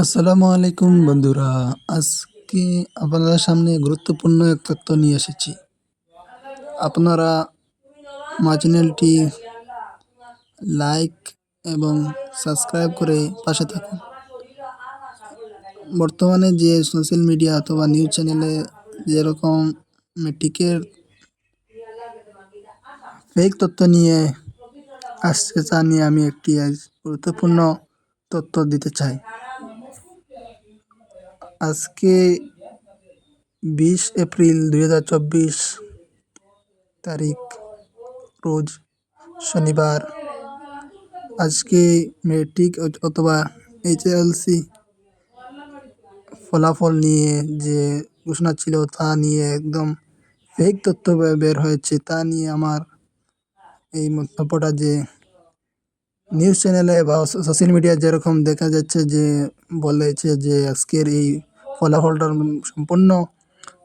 আসসালামু আলাইকুম বন্ধুরা। আজকে আপনাদের সামনে গুরুত্বপূর্ণ এক তথ্য নিয়ে এসেছি। আপনারা আমার চ্যানেলটি লাইক এবং সাবস্ক্রাইব করে পাশে থাকুন। বর্তমানে যে সোশ্যাল মিডিয়া অথবা নিউজ চ্যানেলে যেরকম মেট্রিকের ফেক তথ্য নিয়ে আসছে তা নিয়ে আমি একটি গুরুত্বপূর্ণ তথ্য দিতে চাই। আজকে বিশ এপ্রিল দুই হাজার চব্বিশ তারিখ, রোজ শনিবার। আজকে মেট্রিক অথবা এইচএলসি ফলাফল নিয়ে যে ঘোষণা ছিল তা নিয়ে একদম ফেক তথ্য বের হয়েছে, তা নিয়ে আমার এই মন্তব্যটা যে নিউজ চ্যানেলে বা সোশ্যাল মিডিয়ায় যেরকম দেখা যাচ্ছে যে বলেছে যে আজকের এই ফলাফলটার সম্পূর্ণ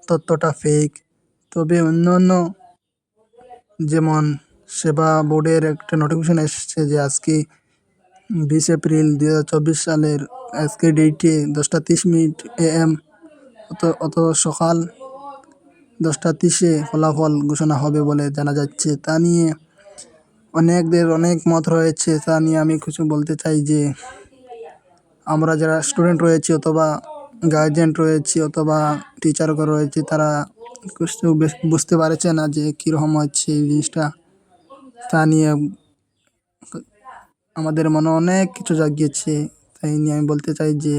তথ্যটা ফেক তবে অন্য অন্য যেমন সেবা বোর্ডের একটা নোটিফিকেশন এসছে যে আজকে বিশ এপ্রিল দু হাজার চব্বিশ সালের আজকে ডেটে দশটা তিরিশ মিনিট এ এম অত অত সকাল দশটা তিরিশে ফলাফল ঘোষণা হবে বলে জানা যাচ্ছে। তা নিয়ে অনেকদের অনেক মত রয়েছে। তা নিয়ে আমি কিছু বলতে চাই যে আমরা যারা স্টুডেন্ট রয়েছি অথবা গার্জেন রয়েছে অথবা টিচারও রয়েছে, তারা বুঝতে পারছে না যে কীরকম হচ্ছে এই জিনিসটা। তা নিয়ে আমাদের মনে অনেক কিছু জাগিয়েছে, তাই নিয়ে আমি বলতে চাই যে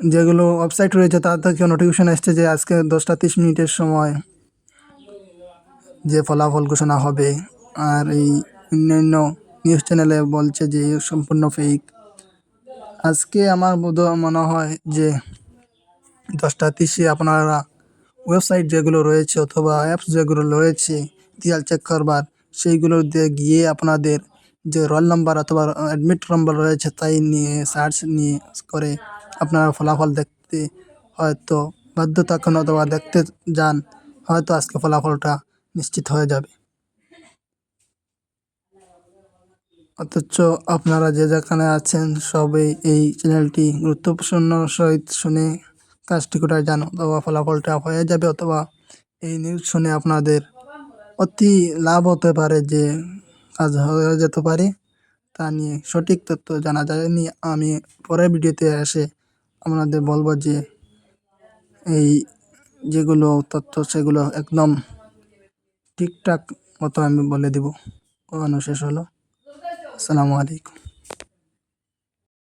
যেগুলো ওয়েবসাইট রয়েছে, তার থেকে নোটিফিকেশন এসছে যে আজকে দশটা তিরিশ মিনিটের সময় যে ফলাফল ঘোষণা হবে। আর এই অন্যান্য নিউজ চ্যানেলে বলছে যে সম্পূর্ণ ফেক আজকে আমার বোধ মনে হয় যে দশটা তিরিশে আপনারা ওয়েবসাইট যেগুলো রয়েছে অথবা অ্যাপস যেগুলো রয়েছে দিয়াল চেক করবার সেইগুলোতে গিয়ে আপনাদের যে রোল নাম্বার অথবা অ্যাডমিট নাম্বার রয়েছে তাই নিয়ে সার্চ নিয়ে করে আপনারা ফলাফল দেখতে হয়তো বাধ্য থাকুন অথবা দেখতে যান, হয়তো আজকে ফলাফলটা নিশ্চিত হয়ে যাবে। অথচ আপনারা যে যেখানে আছেন সবাই এই চ্যানেলটি গুরুত্বপূর্ণ সহিত শুনে কাজটি কোথায় জানো অথবা ফলাফলটা হয়ে যাবে, অথবা এই নিউজ শুনে আপনাদের অতি লাভ হতে পারে যে কাজ হয়ে যেতে পারে, তা নিয়ে সঠিক তথ্য জানা যায়নি। আমি পরের ভিডিওতে এসে আপনাদের বলব যে এই যেগুলো তথ্য, সেগুলো একদম ঠিকঠাক মতো আমি বলে দেবো। কখনো শেষ হলো। আসসালামু আলাইকুম।